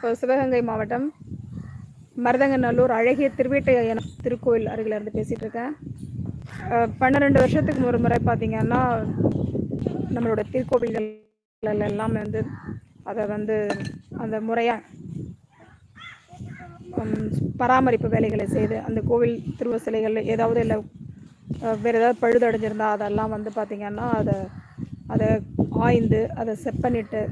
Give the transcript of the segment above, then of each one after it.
இப்போ சிவகங்கை மாவட்டம் மருதங்கநல்லூர் அழகிய திருவேட்டையன திருக்கோயில் அருகில் இருந்து பேசிகிட்டு இருக்கேன். பன்னிரெண்டு வருஷத்துக்கு ஒரு முறை பார்த்திங்கன்னா நம்மளோட திருக்கோவில்கள் எல்லாம் வந்து அதை வந்து அந்த முறையாக பராமரிப்பு வேலைகளை செய்து அந்த கோவில் திருவசிலைகள் ஏதாவது இல்லை வேறு ஏதாவது பழுதடைஞ்சிருந்தா அதெல்லாம் வந்து பார்த்திங்கன்னா அதை அதை ஆய்ந்து அதை செப்பனிட்டு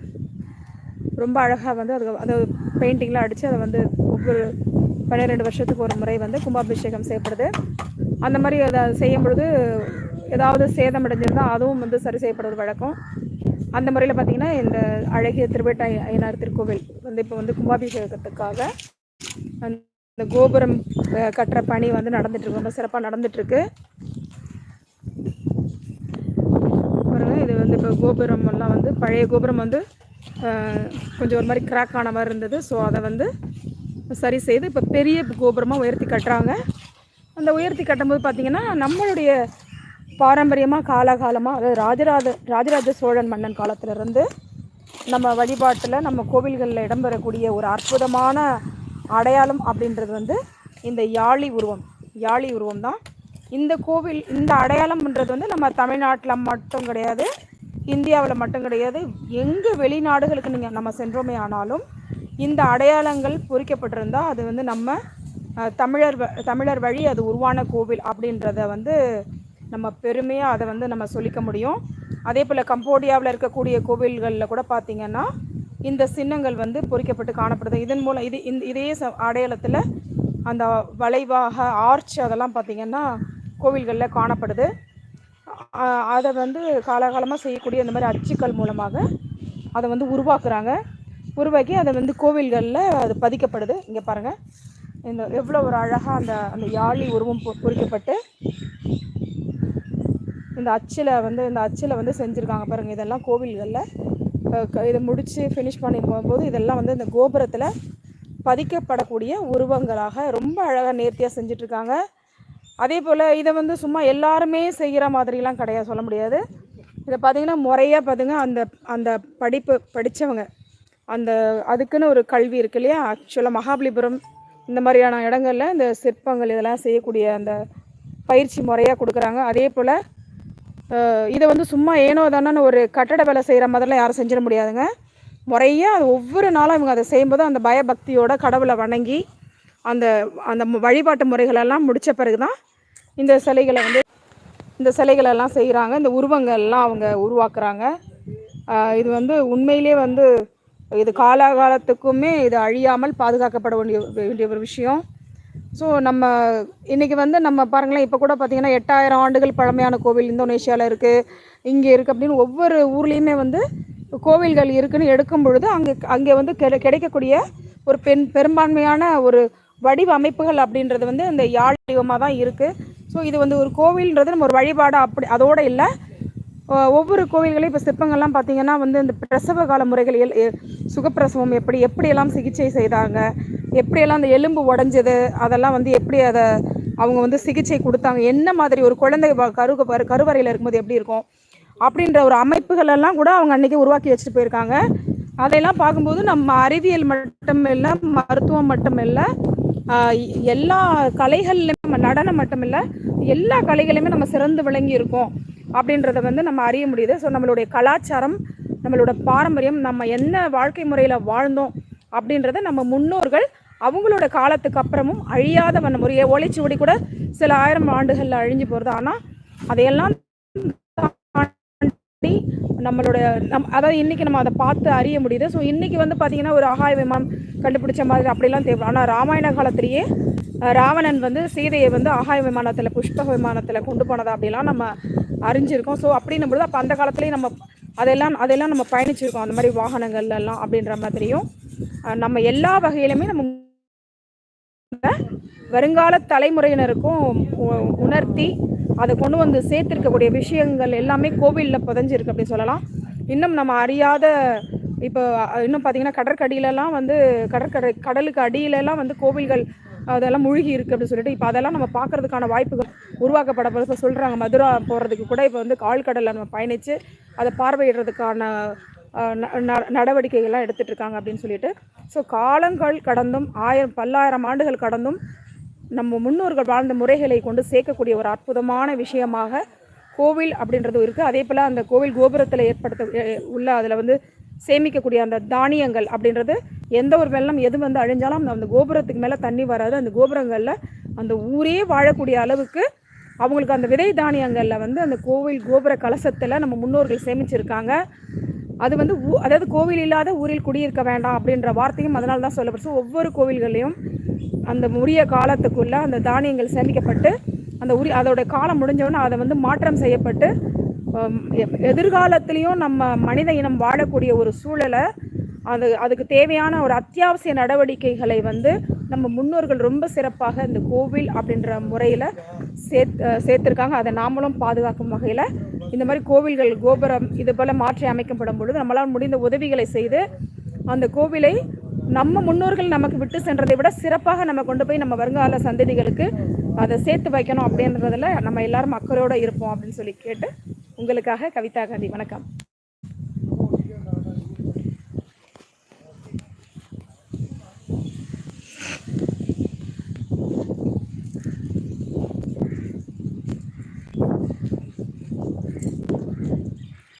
ரொம்ப அழகாக வந்து அது அதை பெயிண்டிங்லாம் அடித்து அதை வந்து ஒவ்வொரு பன்னிரெண்டு வருஷத்துக்கு ஒரு முறை வந்து கும்பாபிஷேகம் செய்யப்படுது. அந்த மாதிரி அதை செய்யும் பொழுது ஏதாவது சேதம் அடைஞ்சிருந்தால் அதுவும் வந்து சரி செய்யப்படுறது வழக்கம். அந்த முறையில் பார்த்திங்கன்னா இந்த அழகிய திருவேட்டை ஐயனார் திருக்கோவில் வந்து இப்போ வந்து கும்பாபிஷேகத்துக்காக அந்த கோபுரம் கட்டுற பணி வந்து நடந்துட்டுருக்கு ரொம்ப சிறப்பாக நடந்துட்டுருக்கு. இருக்கு இது வந்து இப்போ கோபுரம் எல்லாம் வந்து பழைய கோபுரம் வந்து கொஞ்சம் ஒரு மாதிரி கிராக் ஆன மாதிரி இருந்தது. ஸோ அதை வந்து சரி செய்து இப்போ பெரிய கோபுரமாக உயர்த்தி கட்டுறாங்க. அந்த உயர்த்தி கட்டும்போது பார்த்திங்கன்னா நம்மளுடைய பாரம்பரியமாக காலகாலமாக அதாவது ராஜராஜ ராஜராஜ சோழன் மன்னன் காலத்திலிருந்து நம்ம வழிபாட்டில் நம்ம கோவில்களில் இடம்பெறக்கூடிய ஒரு அற்புதமான அடையாளம் அப்படின்றது வந்து இந்த யாழி உருவம். யாழி உருவம் தான் இந்த கோவில் இந்த அடையாளம்ன்றது வந்து நம்ம தமிழ்நாட்டில் மட்டும் கிடையாது. இந்தியாவில் மட்டும் கிடையாது. எங்கே வெளிநாடுகளுக்கு நீங்கள் நம்ம சென்றோமே ஆனாலும் இந்த அடையாளங்கள் பொறிக்கப்பட்டிருந்தால் அது வந்து நம்ம தமிழர் வ- தமிழர் வழி அது உருவான கோவில் அப்படின்றத வந்து நம்ம பெருமையாக அதை வந்து நம்ம சொல்லிக்க முடியும். அதே போல் கம்போடியாவில் இருக்கக்கூடிய கோவில்களில் கூட பார்த்திங்கன்னா இந்த சின்னங்கள் வந்து பொறிக்கப்பட்டு காணப்படுது. இதன் மூலம் இது இந்த இதே ச அடையாளத்தில் அந்த வளைவாக ஆர்ச் அதெல்லாம் பார்த்திங்கன்னா கோவில்களில் காணப்படுது. அதை வந்து காலகாலமாக செய்யக்கூடிய இந்த மாதிரி அச்சுக்கள் மூலமாக அதை வந்து உருவாக்குறாங்க. உருவாக்கி அதை வந்து கோவில்களில் அது பதிக்கப்படுது. இங்கே பாருங்கள் இந்த எவ்வளோ ஒரு அழகாக அந்த அந்த யாழி உருவம் பொ- பொறிக்கப்பட்டு இந்த அச்சில் வந்து இந்த அச்சில் வந்து செஞ்சுருக்காங்க பாருங்கள் இதெல்லாம் கோவில்களில். இதை முடித்து ஃபினிஷ் பண்ணி போகும்போது இதெல்லாம் வந்து இந்த கோபுரத்தில் பதிக்கப்படக்கூடிய உருவங்களாக ரொம்ப அழகாக நேர்த்தியாக செஞ்சிட்ருக்காங்க. அதே போல் இதை வந்து சும்மா எல்லாருமே செய்கிற மாதிரிலாம் கிடையாது சொல்ல முடியாது. இதை பார்த்தீங்கன்னா முறையாக பார்த்துங்க அந்த அந்த படிப்பு படித்தவங்க அந்த அதுக்குன்னு ஒரு கல்வி இருக்கு இல்லையா? ஆக்சுவலாக மகாபலிபுரம் இந்த மாதிரியான இடங்களில் இந்த சிற்பங்கள் இதெல்லாம் செய்யக்கூடிய அந்த பயிற்சி முறையாக கொடுக்குறாங்க. அதே போல் இதை வந்து சும்மா ஏனோ தானே ஒரு கட்டட வேலை செய்கிற மாதிரிலாம் யாரும் செஞ்சிட முடியாதுங்க. முறையாக அது ஒவ்வொரு நாளும் இவங்க அதை செய்யும்போது அந்த பயபக்தியோட கடவுளை வணங்கி அந்த அந்த வழிபாட்டு முறைகளெல்லாம் முடித்த பிறகு தான் இந்த சிலைகளை வந்து இந்த சிலைகளெல்லாம் செய்கிறாங்க இந்த உருவங்கள்லாம் அவங்க உருவாக்குறாங்க. இது வந்து உண்மையிலே வந்து இது காலாகாலத்துக்குமே இது அழியாமல் பாதுகாக்கப்பட வேண்டிய வேண்டிய ஒரு விஷயம். ஸோ நம்ம இன்றைக்கி வந்து நம்ம பாருங்களேன் இப்போ கூட பார்த்திங்கன்னா எட்டாயிரம் ஆண்டுகள் பழமையான கோவில் இந்தோனேஷியாவில் இருக்குது இங்கே இருக்குது அப்படின்னு ஒவ்வொரு ஊர்லேயுமே வந்து கோவில்கள் இருக்குன்னு எடுக்கும் பொழுது அங்கே அங்கே வந்து கிடைக்கக்கூடிய ஒரு பெண் பெரும்பான்மையான ஒரு வடிவமைப்புகள் அப்படின்றது வந்து இந்த யாழ் வடிவமாக தான் இருக்குது ஸோ இது வந்து ஒரு கோவில்ன்றது நம்ம ஒரு வழிபாடு அப்படி அதோடு இல்லை. ஒவ்வொரு கோவில்களையும் இப்போ சிற்பங்கள்லாம் பார்த்தீங்கன்னா வந்து இந்த பிரசவ கால முறைகள் எல் சுகப்பிரசவம் எப்படி எப்படியெல்லாம் சிகிச்சை செய்தாங்க எப்படியெல்லாம் அந்த எலும்பு உடஞ்சது அதெல்லாம் வந்து எப்படி அதை அவங்க வந்து சிகிச்சை கொடுத்தாங்க என்ன மாதிரி ஒரு குழந்தை கரு கருவறையில் இருக்கும்போது எப்படி இருக்கும் அப்படின்ற ஒரு அமைப்புகள் எல்லாம் கூட அவங்க அன்றைக்கி உருவாக்கி வச்சுட்டு போயிருக்காங்க. அதையெல்லாம் பார்க்கும்போது நம்ம அறிவியல் மட்டும் இல்லை மருத்துவம் மட்டும் இல்லை எல்லா கலைகள்லையும் நம்ம நடனம் மட்டும் இல்லை எல்லா கலைகளையுமே நம்ம சிறந்து விளங்கி இருக்கோம் அப்படின்றத வந்து நம்ம அறிய முடியுது. ஸோ நம்மளுடைய கலாச்சாரம் நம்மளோட பாரம்பரியம் நம்ம என்ன வாழ்க்கை முறையில் வாழ்ந்தோம் அப்படின்றத நம்ம முன்னோர்கள் அவங்களோட காலத்துக்கு அப்புறமும் அழியாத வண்ண முறையை ஓலைச்சுவடி கூட சில ஆயிரம் ஆண்டுகளில் அழிஞ்சு போகிறது ஆனால் அதையெல்லாம் நம்மளோட நம் அதாவது இன்றைக்கி நம்ம அதை பார்த்து அறிய முடியுது. ஸோ இன்றைக்கி வந்து பார்த்திங்கன்னா ஒரு ஆகாய விமானம் கண்டுபிடிச்ச மாதிரி அப்படிலாம் தேவை. ஆனால் ராமாயண காலத்திலேயே ராவணன் வந்து சீதையை வந்து ஆகாய விமானத்தில் புஷ்பக விமானத்தில் கொண்டு போனதா அப்படிலாம் நம்ம அறிஞ்சிருக்கோம். ஸோ அப்படின்னும் பொழுது அப்போ அந்த காலத்துலேயும் நம்ம அதெல்லாம் அதெல்லாம் நம்ம பயணிச்சிருக்கோம். அந்த மாதிரி வாகனங்கள்லாம் அப்படின்ற மாதிரியும் நம்ம எல்லா வகையிலுமே நம்ம வருங்கால தலைமுறையினருக்கும் உணர்த்தி அதை கொண்டு வந்து சேர்த்துருக்கக்கூடிய விஷயங்கள் எல்லாமே கோவிலில் புதஞ்சிருக்கு அப்படின்னு சொல்லலாம். இன்னும் நம்ம அறியாத இப்போ இன்னும் பார்த்தீங்கன்னா கடற்கடியிலலாம் வந்து கடற்கடை கடலுக்கு அடியிலலாம் வந்து கோவில்கள் அதெல்லாம் மூழ்கி இருக்குது அப்படின்னு சொல்லிட்டு இப்போ அதெல்லாம் நம்ம பார்க்கறதுக்கான வாய்ப்புகள் உருவாக்கப்பட இப்போ சொல்கிறாங்க மதுரா போகிறதுக்கு கூட இப்போ வந்து ஆழ்கடலில் நம்ம பயணித்து அதை பார்வையிடுறதுக்கான ந- ந- நடவடிக்கைகள்லாம் எடுத்துகிட்ருக்காங்க அப்படின்னு சொல்லிட்டு. ஸோ காலங்கள் கடந்தும் ஆயிரம் பல்லாயிரம் ஆண்டுகள் கடந்தும் நம்ம முன்னோர்கள் வாழ்ந்த முறைகளை கொண்டு சேர்க்கக்கூடிய ஒரு அற்புதமான விஷயமாக கோவில் அப்படின்றது இருக்குது அதே போல் அந்த கோவில் கோபுரத்தில் ஏற்படுத்த உள்ள அதில் வந்து சேமிக்கக்கூடிய அந்த தானியங்கள் அப்படின்றது எந்த ஒரு வெள்ளம் எது வந்து அழிஞ்சாலும் அந்த- கோபுரத்துக்கு மேலே தண்ணி வராது. அந்த கோபுரங்களில் அந்த ஊரே வாழக்கூடிய அளவுக்கு அவங்களுக்கு அந்த விதை தானியங்களில் வந்து அந்த கோவில் கோபுர கலசத்தில் நம்ம முன்னோர்கள் சேமிச்சிருக்காங்க. அது வந்து ஊ அதாவது கோவில் இல்லாத ஊரில் குடியிருக்க வேண்டாம் அப்படின்ற வார்த்தையும் அதனால தான் சொல்லப்படுச்சு ஒவ்வொரு கோவில்கள்லையும் அந்த உரிய காலத்துக்குள்ளே அந்த தானியங்கள் சேமிக்கப்பட்டு அந்த உரி அதோட காலம் முடிஞ்சவொடனே அதை வந்து மாற்றம் செய்யப்பட்டு எதிர்காலத்திலையும் நம்ம மனித இனம் வாழக்கூடிய ஒரு சூழலை அது அதுக்கு தேவையான ஒரு அத்தியாவசிய நடவடிக்கைகளை வந்து நம்ம முன்னோர்கள் ரொம்ப சிறப்பாக இந்த கோவில் அப்படின்ற முறையில் சேத் சேர்த்துருக்காங்க. அதை நாமளும் பாதுகாக்கும் வகையில் இந்த மாதிரி கோவில்கள் கோபுரம் இது போல் மாற்றி அமைக்கப்படும் பொழுது நம்மளால் முடிந்த உதவிகளை செய்து அந்த கோவிலை நம்ம முன்னோர்கள் நமக்கு விட்டு சென்றதை விட சிறப்பாக நம்ம கொண்டு போய் நம்ம வருங்கால சந்ததிகளுக்கு அதை சேர்த்து வைக்கணும் அப்படின்றதுல நம்ம எல்லாரும் அக்கறையோடு இருப்போம் அப்படின்னு சொல்லி கேட்டு உங்களுக்காக கவிதா காந்தி வணக்கம்.